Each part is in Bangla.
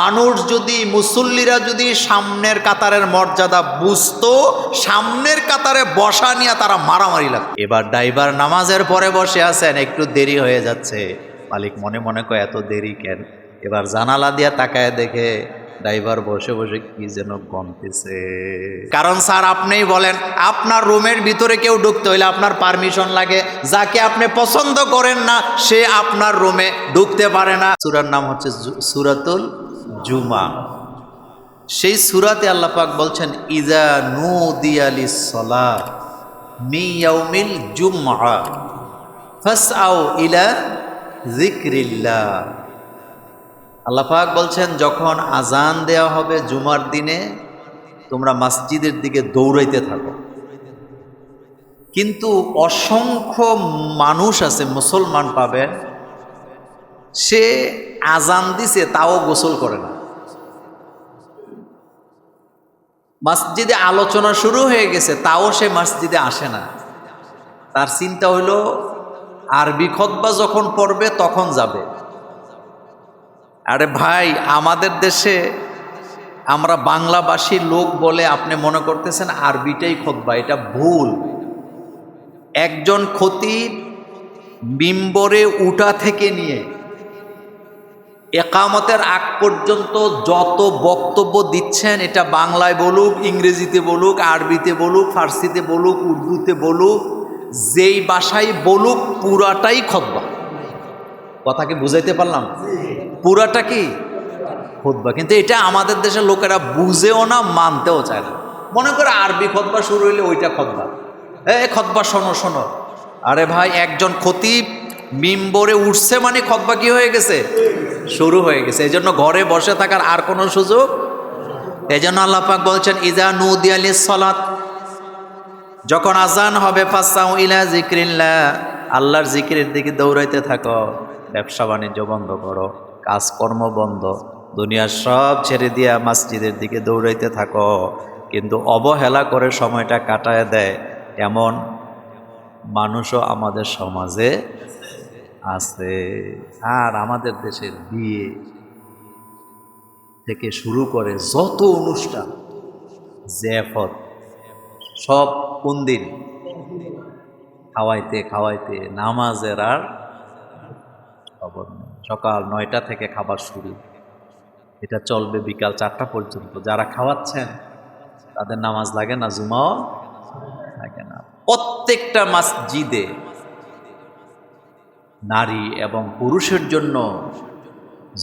মানুষ যদি, মুসল্লিরা যদি সামনের কাতারের মর্যাদা বুঝতো, সামনের কাতারে বসা নিয়ে তারা মারামারি লাগতো। এবার ড্রাইভার নামাজের পরে বসে আছেন, একটু দেরি হয়ে যাচ্ছে। মালিক মনে মনে কয়, এত দেরি কেন? এবার জানালা দিয়া তাকায় দেখে ড্রাইভার বসে বসে কি যেন গনতেছে কারণ স্যার আপনিই বলেন, আপনার রুমের ভিতরে কেউ ঢুকতে হইলে আপনার পারমিশন লাগে। যাকে আপনি পছন্দ করেন না, সে আপনার রুমে ঢুকতে পারে না। সুরার নাম হচ্ছে সুরাতুল জুমা। সেই সুরাতে আল্লাহ পাক বলছেন ইজা নু দিয়ালি সলা মিয়াউমিল জুমআ ফাসআউ ইলা যিকরিল্লাহ। আল্লাহ পাক বলছেন, যখন আজান দেওয়া হবে জুমার দিনে, তোমরা মসজিদের দিকে দৌড়াইতে থাকো। কিন্তু অসংখ্য মানুষ আছে, মুসলমান পাবেন সে আজান দিছে, তাও গোসল করে না। মসজিদে আলোচনা শুরু হয়ে গেছে, তাও সে মসজিদে আসে না। তার চিন্তা হইল, আরবি খতবা যখন পড়বে তখন যাবে। আরে ভাই, আমাদের দেশে আমরা বাংলাভাষী লোক বলে আপনি মনে করতেছেন আরবিটাই খোদবা এটা ভুল। একজন খতিব মিম্বরে উঠা থেকে নিয়ে একামতের আগ পর্যন্ত যত বক্তব্য দিচ্ছেন, এটা বাংলায় বলুক, ইংরেজিতে বলুক, আরবিতে বলুক, ফার্সিতে বলুক, উর্দুতে বলুক, যেই ভাষায় বলুক, পুরাটাই খতবা। কথাকে বুঝাইতে পারলাম? পুরাটা কি? খোদবা কিন্তু এটা আমাদের দেশের লোকেরা বুঝেও না, মানতেও চায় না। মনে করে আরবি খতবা শুরু হইলে ওইটা খতবা। এ খতবা শোনো শোনো। আরে ভাই, একজন খতিব মিম্বরে উঠছে মানে খতবা কি হয়ে গেছে? শুরু হয়ে গেছে। এই জন্য ঘরে বসে থাকার আর কোনো সুযোগ? এই জন্য আল্লাপাক বলছেন ইজা নুদি আলী সলাত যখন আজান হবে ফাসাউ ইলা জিক্রিল্লা আল্লাহর জিকিরের দিকে দৌড়াইতে থাকো। ব্যবসা বাণিজ্য বন্ধ করো, কাজকর্ম বন্ধ, দুনিয়ার সব ছেড়ে দিয়া মসজিদের দিকে দৌড়াইতে থাকো। কিন্তু অবহেলা করে সময়টা কাটায় দেয়। এমন মানুষও আমাদের সমাজে আছে। আর আমাদের দেশের বিয়ে থেকে শুরু করে যত অনুষ্ঠান, জেফত, সব কোন দিন? খাওয়াইতে খাওয়াইতে নামাজের আর খবর নেই। সকাল নয়টা থেকে খাবার শুরু। এটা চলবে বিকাল চারটা পর্যন্ত। যারা খাওয়াচ্ছেন, তাদের নামাজ লাগে না, জুমাও লাগে না। প্রত্যেকটা মসজিদে নারী এবং পুরুষের জন্য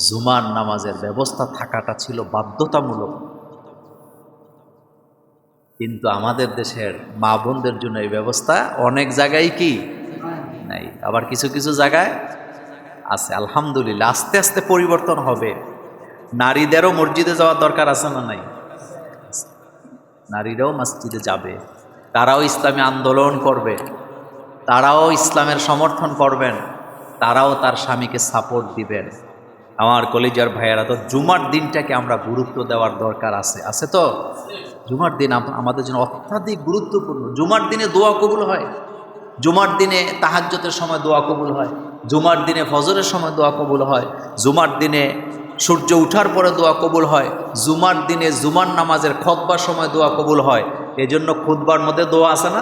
জুমার নামাজের ব্যবস্থা থাকাটা ছিল বাধ্যতামূলক। কিন্তু আমাদের দেশের মা বোনদের জন্য এই ব্যবস্থা অনেক জায়গায় কি? নাই। আবার কিছু কিছু জায়গায় আছে। আলহামদুলিল্লাহ, আস্তে আস্তে পরিবর্তন হবে। নারীদেরও মসজিদে যাওয়ার দরকার আছে না নাই? নারীরাও মসজিদে যাবে। তারাও ইসলামী আন্দোলন করবে। তারাও ইসলামের সমর্থন করবেন। তারাও তার স্বামীকে সাপোর্ট দিবেন। আমার কলেজার ভাইয়েরা, তো জুমার দিনটাকে আমরা গুরুত্ব দেওয়ার দরকার আছে। আছে তো? জুমার দিন আম- আমাদের জন্য অত্যাধিক গুরুত্বপূর্ণ। জুমার দিনে দোয়া কবুল হয়। জুমার দিনে তাহাজ্যতের সময় দোয়া কবুল হয়। জুমার দিনে ফজরের সময় দোয়া কবুল হয়। জুমার দিনে সূর্য উঠার পরে দোয়া কবুল হয়। জুমার দিনে জুমার নামাজের খতবার সময় দোয়া কবুল হয়। এজন্য জন্য খুতবার মধ্যে দোয়া আছে না?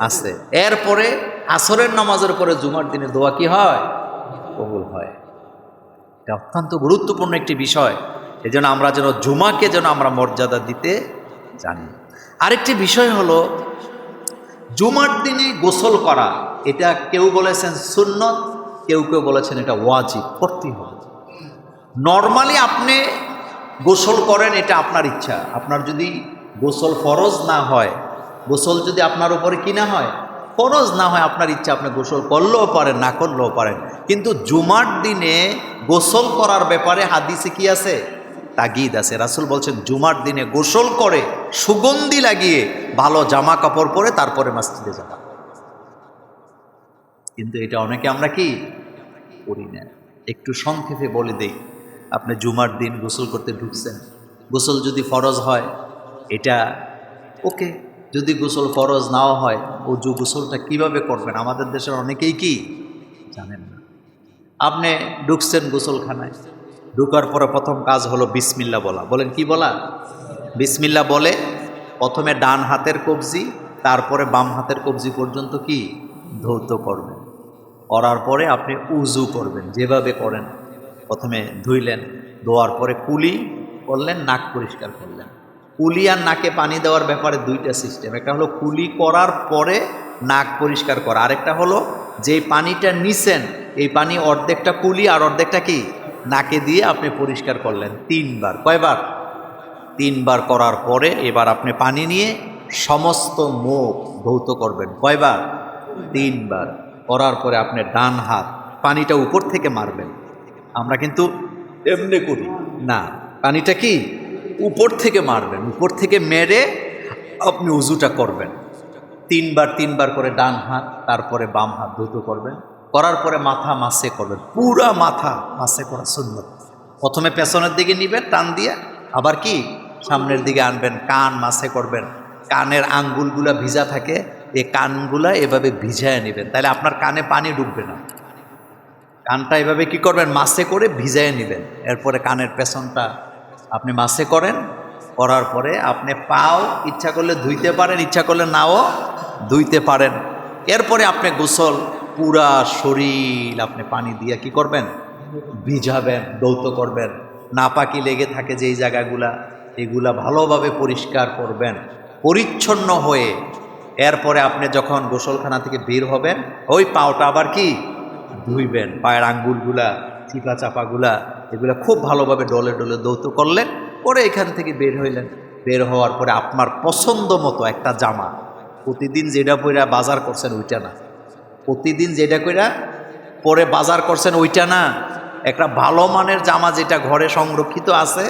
আছে। এরপরে আসরের নামাজের পরে জুমার দিনে দোয়া কি হয়? কবুল হয়। এটা অত্যন্ত গুরুত্বপূর্ণ একটি বিষয়। এই জন্য আমরা যেন জুমাকে যেন আমরা মর্যাদা দিতে জানি। আরেকটি বিষয় হলো, জুমার দিনে গোসল করা, এটা কেউ বলেছেন সুন্নত, কেউ কেউ বলেছেন এটা ওয়াজিব, করতেই হবে। নর্মালি আপনি গোসল করেন, এটা আপনার ইচ্ছা। আপনার যদি গোসল ফরজ না হয়, গোসল যদি আপনার উপরে কি না হয় ফরজ না হয় আপনার ইচ্ছা আপনি গোসল করলেও পারেন, না করলেও পারেন। কিন্তু জুমার দিনে গোসল করার ব্যাপারে হাদিসে কি আছে? তাগিদ আছে। রাসুল বলছেন, জুমার দিনে গোসল করে সুগন্ধি লাগিয়ে ভালো জামা কাপড় পরে তারপরে মসজিদে যাওয়া কিন্তু এটা অনেকে আমরা কি করি না। একটু সংক্ষেপে বলে দেই, আপনি জুমার দিন গোসল করতে ঢুকছেন। গোসল যদি ফরজ হয়, এটা ওকে যদি গোসল ফরজ নাও হয়, অজু গোসলটা কীভাবে করবেন? আমাদের দেশের অনেকেই কি? জানেন না। আপনি ঢুকছেন গোসলখানায়, ঢুকার পরে প্রথম কাজ হলো বিসমিল্লা বলা। বলেন কি বলা? বিসমিল্লা বলে প্রথমে ডান হাতের কবজি, তারপরে বাম হাতের কবজি পর্যন্ত কি? ধৌত করবেন। করার পরে আপনি উজু করবেন, যেভাবে করেন। প্রথমে ধুইলেন, ধোয়ার পরে কুলি করলেন, নাক পরিষ্কার করলেন। কুলি আর নাকে পানি দেওয়ার ব্যাপারে দুইটা সিস্টেম। একটা হলো কুলি করার পরে নাক পরিষ্কার করা। আরেকটা হলো যেই পানিটা নিছেন, এই পানি অর্ধেকটা কুলি আর অর্ধেকটা কি? নাকে দিয়ে আপনি পরিষ্কার করলেন। তিনবার। কয়বার? তিনবার করার পরে এবার আপনি পানি নিয়ে সমস্ত মুখ ধৌত করবেন। কয়বার? তিনবার। করার পরে আপনি ডান হাত পানিটা উপর থেকে মারবেন। আমরা কিন্তু এমনি করি। না। পানিটা কি? উপর থেকে মারবেন, উপর থেকে মেরে আপনি উজুটা করবেন। তিনবার তিনবার করে ডান হাত, তারপরে বাম হাত ধৌত করবেন। করার পরে মাথা মাসে করবেন, পুরা মাথা মাসে করা সুন্দর প্রথমে পেছনের দিকে নিবেন, টান দিয়ে, আবার কি? সামনের দিকে আনবেন, কান মাসে করবেন। কানের আঙ্গুলগুলা ভিজা থাকে এই কানগুলা এভাবে ভিজায় নেবেন। তাহলে আপনার কানে পানি ঢুকবে না। কানটা এভাবে কি করবেন? মাসে করে ভিজায় নেবেন। এরপরে কানের পেছনটা আপনি মাসে করেন, করার পরে আপনি পাও ইচ্ছা করলে ধুইতে পারেন, ইচ্ছা করলে নাও ধুইতে পারেন। এরপরে আপনি গোসল, পুরা শরীর আপনি পানি দিয়ে কি করবেন? ভিজাবেন, দৌত করবেন। নাপাকি লেগে থাকে যেই জায়গাগুলা, এগুলা ভালোভাবে পরিষ্কার করবেন। পরিচ্ছন্ন হয়ে এরপরে আপনি যখন গোসলখানা থেকে বের হবেন, ওই পাওটা আবার কি? ধুইবেন। পায়ের আঙ্গুলগুলা চিপা চাপাগুলা, এগুলা খুব ভালোভাবে ডলে ডলে দৌত করলেন, পরে এখান থেকে বের হইলেন। বের হওয়ার পরে আপনার পছন্দ মতো একটা জামা। প্রতিদিন যেটা পইরা বাজার করছেন ওইটা না। প্রতিদিন যেটা কইরা পরে বাজার করছেন ওইটা না। একটা ভালো মানের জামা যেটা ঘরে সংরক্ষিত আছে,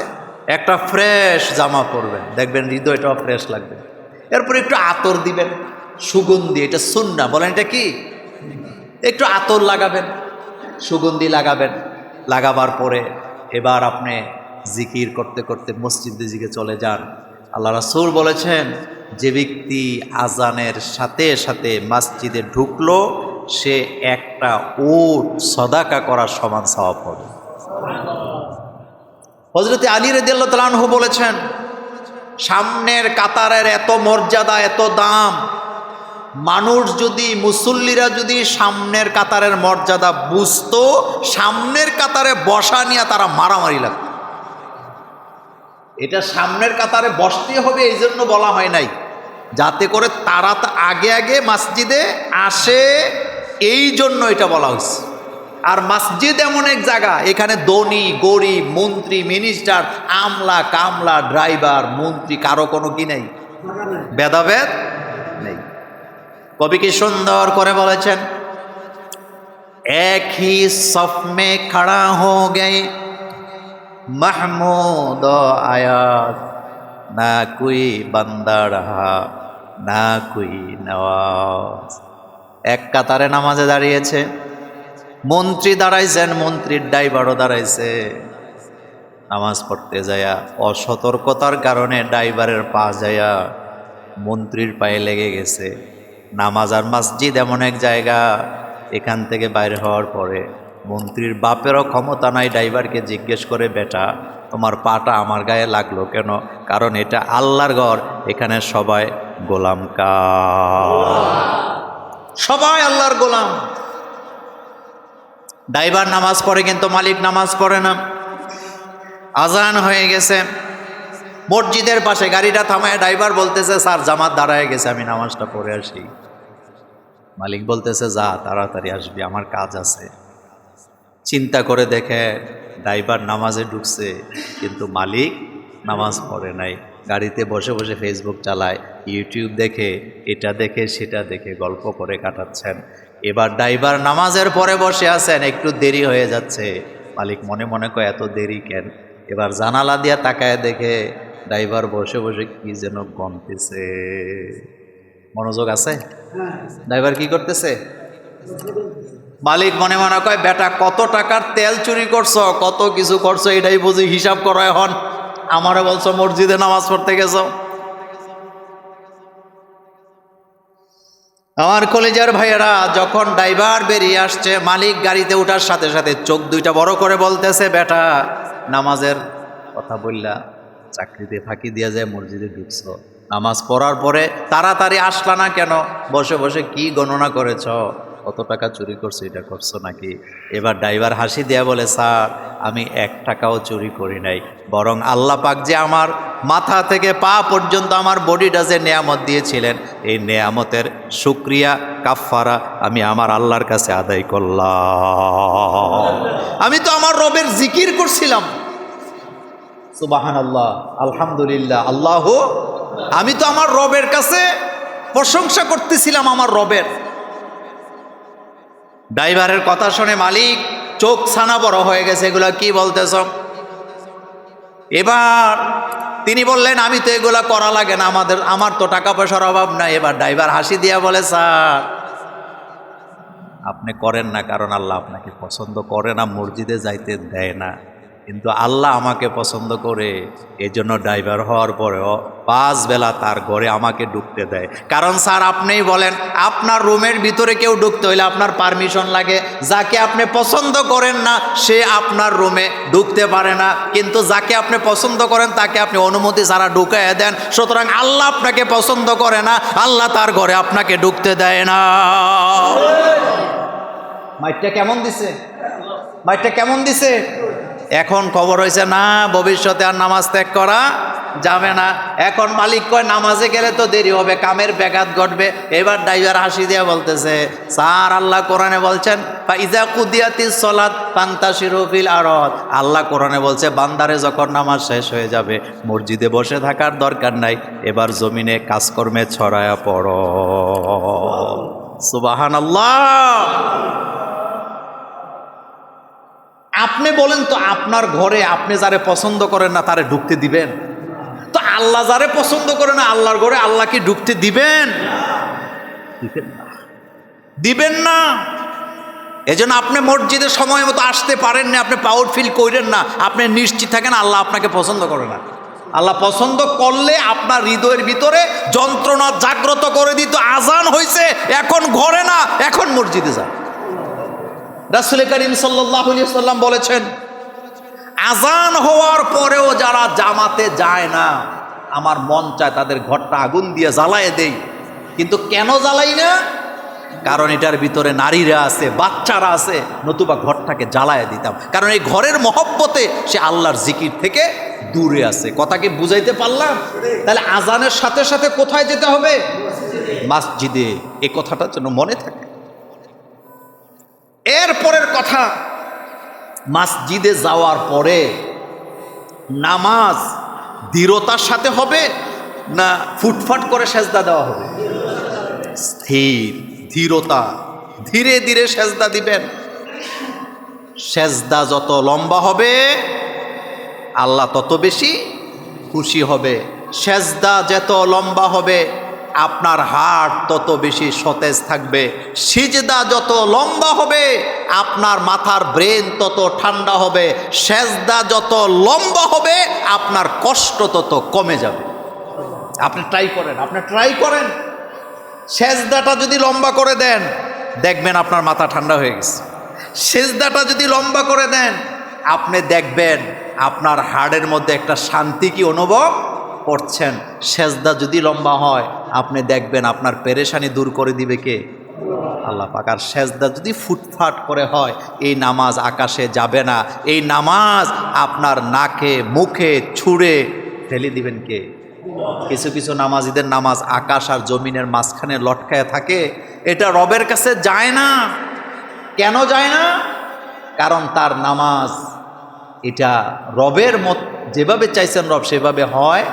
একটা ফ্রেশ জামা পরবেন। দেখবেন হৃদয়টাও ফ্রেশ লাগবে। এরপর একটু আতর দিবেন, সুগন্ধি, এটা সুন্না, বলেন এটা কি? একটু আতর লাগাবেন, সুগন্ধি লাগাবেন। লাগাবার পরে এবার আপনি জিকির করতে করতে মসজিদের দিকে চলে যান। আল্লাহ রাসূল বলেছেন, যে ব্যক্তি আজানের সাথে সাথে মসজিদে ঢুকলো, সে একটা উট সদাকা করার সমান স্বভাব হবে। হজরতে আলী রেদিয়াল্লাহ তালানহু বলেছেন, সামনের কাতারের এত মর্যাদা, এত দাম মানুষ যদি, মুসল্লিরা যদি সামনের কাতারের মর্যাদা বুঝতো, সামনের কাতারে বসা নিয়ে তারা মারামারি লাগত। এটা সামনের কাতারে বসতে হবে এই জন্য বলা হয় নাই। যাতে করে তারা আগে আগে মসজিদে আসে, এই জন্য এটা বলা হয়েছে। আর মসজিদ এমন এক জায়গা, এখানে ধনী, গরিব, মন্ত্রী মিনিস্টার আমলা, কামলা ড্রাইভার মন্ত্রী, কারও কোনো কি নেই? ভেদাভেদ? কবি কি সুন্দর করে বলেছেন এক হি সফ মে খড়া হো গে মাহমুদ আয়াত, না কুই বান্দা রাহা, না কুই নওয়াজ। এক কাতারে নামাজে দাঁড়িয়েছে, মন্ত্রী দাঁড়াইছেন, মন্ত্রীর ড্রাইভারও দাঁড়াইছে। নামাজ পড়তে যায়া অসতর্কতার কারণে ড্রাইভারের পা যায়া মন্ত্রীর পায়ে লেগে গেছে। নামাজ আর মসজিদ এমন এক জায়গা এখান থেকে বাইরে হওয়ার পরে মন্ত্রীর বাপেরও ক্ষমতা নাই ড্রাইভারকে জিজ্ঞেস করে, বেটা, তোমার পাটা আমার গায়ে লাগল কেন? কারণ এটা আল্লাহর ঘর, এখানে সবাই গোলাম কা সবাই আল্লাহর গোলাম। ড্রাইভার নামাজ পড়ে কিন্তু মালিক নামাজ পড়ে না। আজান হয়ে গেছে। মসজিদের পাশে গাড়িটা থামায় ড্রাইভার বলতেছে, স্যার, জামাত দাঁড়ায় গেছে, আমি নামাজটা পড়ে আসি। মালিক বলতেছে, যা, তাড়াতাড়ি আসবি, আমার কাজ আছে। চিন্তা করে দেখে ড্রাইভার নামাজে ঢুকছে, কিন্তু মালিক নামাজ পড়ে নাই। গাড়িতে বসে বসে ফেসবুক চালায় ইউটিউব দেখে, এটা দেখে, সেটা দেখে গল্প করে কাটাচ্ছেন। এবার ড্রাইভার নামাজের পরে বসে আছেন, একটু দেরি হয়ে যাচ্ছে। মালিক মনে মনে কয়, এত দেরি কেন? এবার জানালা দিয়া তাকায় দেখে ড্রাইভার বসে বসে কি যেন গনতেছে মনোযোগ আছে? ড্রাইভার কি করতেছে? মালিক মনে মনে কয় বেটা কত টাকার তেল চুরি করছ? কত কিছু করছ? এটাই বুঝি হিসাব করো এখন আমারও বলছো মসজিদে নামাজ পড়তে গেছো। আমার কলেজের ভাইয়েরা যখন ড্রাইভার বেরিয়ে আসছে মালিক গাড়িতে ওঠার সাথে সাথে চোখ দুইটা বড় করে বলতেছে বেটা নামাজের কথা বললা চাকরিতে ফাঁকি দিয়া যায় মসজিদে ঢুকছ। নামাজ পড়ার পরে তাড়াতাড়ি আসলা না কেন? বসে বসে কি গণনা করেছ? কত টাকা চুরি করছ, এটা করছ নাকি? এবার ড্রাইভার হাসি দেয়া বলে, স্যার, আমি এক টাকাও চুরি করি নাই। বরং আল্লাহ পাক যে আমার মাথা থেকে পা পর্যন্ত আমার বডিটা যে নেয়ামত দিয়েছিলেন, এই নেয়ামতের শুক্রিয়া, কাফফারা আমি আমার আল্লাহর কাছে আদায় করলাম। আমি তো আমার রবের জিকির করছিলাম। সুবাহান আল্লাহ আলহামদুলিল্লাহ, আল্লাহ আমি তো আমার রবের কাছে প্রশংসা করতেছিলাম আমার রবের। ড্রাইভারের কথা শুনে মালিক চোখ ছানা বড় হয়ে গেছে, এগুলা কি বলতেছ? এবার তিনি বললেন, আমি তো এগুলা করা লাগে না, আমাদের, আমার তো টাকা পয়সার অভাব নাই। এবার ড্রাইভার হাসি দিয়া বলে, স্যার, আপনি করেন না, কারণ আল্লাহ আপনাকে পছন্দ করে না, মসজিদে যাইতে দেয় না। কিন্তু আল্লাহ আমাকে পছন্দ করে, এজন্য ড্রাইভার হওয়ার পরেও পাঁচ বেলা তার ঘরে আমাকে ঢুকতে দেয়। কারণ স্যার আপনিই বলেন, আপনার রুমের ভিতরে কেউ ঢুকতে হইলে আপনার পারমিশন লাগে। যাকে আপনি পছন্দ করেন না, সে আপনার রুমে ঢুকতে পারে না। কিন্তু যাকে আপনি পছন্দ করেন, তাকে আপনি অনুমতি ছাড়া ঢুকাইয়া দেন। সুতরাং আল্লাহ আপনাকে পছন্দ করে না, আল্লাহ তার ঘরে আপনাকে ঢুকতে দেয় না। মাইটটা কেমন দিছে? মাইটটা কেমন দিছে? এখন খবর হয়েছে, না, ভবিষ্যতে আর নামাজ ত্যাগ করা যাবে না। এখন মালিক কয়, নামাজে গেলে তো দেরি হবে, কামের ব্যাঘাত ঘটবে। এবার ড্রাইভার হাসি দিয়া বলতেছে, স্যার, আল্লাহ কোরআনে বলছেন ইজা কুদিয়াতি সলাদ পান্তা আরত আল্লাহ কোরআনে বলছে, বান্দারে যখন নামাজ শেষ হয়ে যাবে, মসজিদে বসে থাকার দরকার নাই, এবার জমিনে কাজকর্মে ছড়ায়া পড়। সুবাহান আল্লাহ আপনি বলেন তো আপনার ঘরে আপনি যারে পছন্দ করেন না, তারে ঢুকতে দিবেন? তো আল্লাহ যারে পছন্দ করে না, আল্লাহর ঘরে আল্লাহ কি ঢুকতে দিবেন? দিবেন না। দিবেন না। এজন্য আপনি মসজিদে সময় মতো আসতে পারেন না, আপনি পাওয়ার ফিল করেন না, আপনি নিশ্চিত থাকেন আল্লাহ আপনাকে পছন্দ করে না। আল্লাহ পছন্দ করলে আপনার হৃদয়ের ভিতরে যন্ত্রণা জাগ্রত করে দিত, আজান হয়েছে এখন ঘরে না, এখন মসজিদে যান। রাসুল করিম সাল্লাহ সাল্লাম বলেছেন আজান হওয়ার পরেও যারা জামাতে যায় না, আমার মন চায় তাদের ঘরটা আগুন দিয়ে জ্বালায় দেই। কিন্তু কেন জ্বালাই না? কারণ এটার ভিতরে নারীরা আছে, বাচ্চারা আছে, নতুবা ঘরটাকে জ্বালায় দিতাম। কারণ এই ঘরের মহব্বতে সে আল্লাহর জিকির থেকে দূরে আছে। কথা কি বুঝাইতে পারলাম? তাহলে আজানের সাথে সাথে কোথায় যেতে হবে? মসজিদে। এ কথাটা যেন মনে থাকে। এরপরের কথা, মসজিদে যাওয়ার পরে নামাজ দৃঢ়তার সাথে হবে না ফুটফাট করে সেজদা দেওয়া হবে? স্থির ধীরতা ধীরে ধীরে সেজদা দিবেন। সেজদা যত লম্বা হবে, আল্লাহ তত বেশি খুশি হবে। সেজদা যত লম্বা হবে আপনার হার্ট তত বেশি সতেজ থাকবে, সিজদা যত লম্বা হবে, আপনার মাথার ব্রেন তত ঠান্ডা হবে, সেজদা যত লম্বা হবে, আপনার কষ্ট তত কমে যাবে। আপনি ট্রাই করেন, আপনি ট্রাই করেন। সেজদাটা যদি লম্বা করে দেন, দেখবেন আপনার মাথা ঠান্ডা হয়ে গেছে। সেজদাটা যদি লম্বা করে দেন, আপনি দেখবেন আপনার হাড়ের মধ্যে একটা শান্তি কি অনুভব? করছেন সেজদা যদি লম্বা হয়, আপনি দেখবেন আপনার পেরেশানি দূর করে দিবে কে? আল্লাহ পাক। আর সেজদা যদি ফুটফাট করে হয়, এই নামাজ আকাশে যাবে না। এই নামাজ আপনার নাকে, মুখে ছুঁড়ে ফেলে দিবেন কে? কিছু কিছু নামাজিদের নামাজ আকাশ আর জমিনের মাঝখানে লটকায় থাকে। এটা রবের কাছে যায় না। কেন যায় না? কারণ তার নামাজ এটা রবের মত, যেভাবে চাইছেন রব, সেভাবে হয়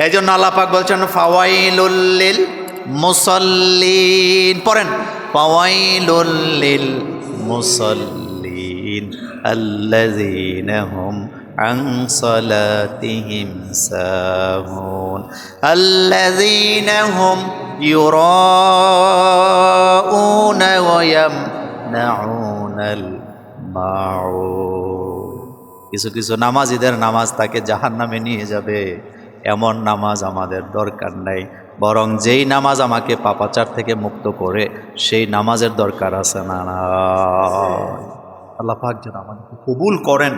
এই জন্য আল্লাপাক বলছেন ফাওয়াইলুল্লিল মুসল্লিন পড়েন ফাওয়াইলুল্লিল মুসল্লিন আল্লাযীনা হুম عن صلاتهم ساهون الذين هم يراءون ويمنعون الماعون কিছু কিছু নামাজিদের নামাজ তাকে জাহান নামে নিয়ে যাবে এমন নামাজ আমাদের দরকার নাই। বরং যেই নামাজ আমাকে পাপাচার থেকে মুক্ত করে, সেই নামাজের দরকার আছে না আল্লাহ পাক যেন আমাদেরকে কবুল করেন।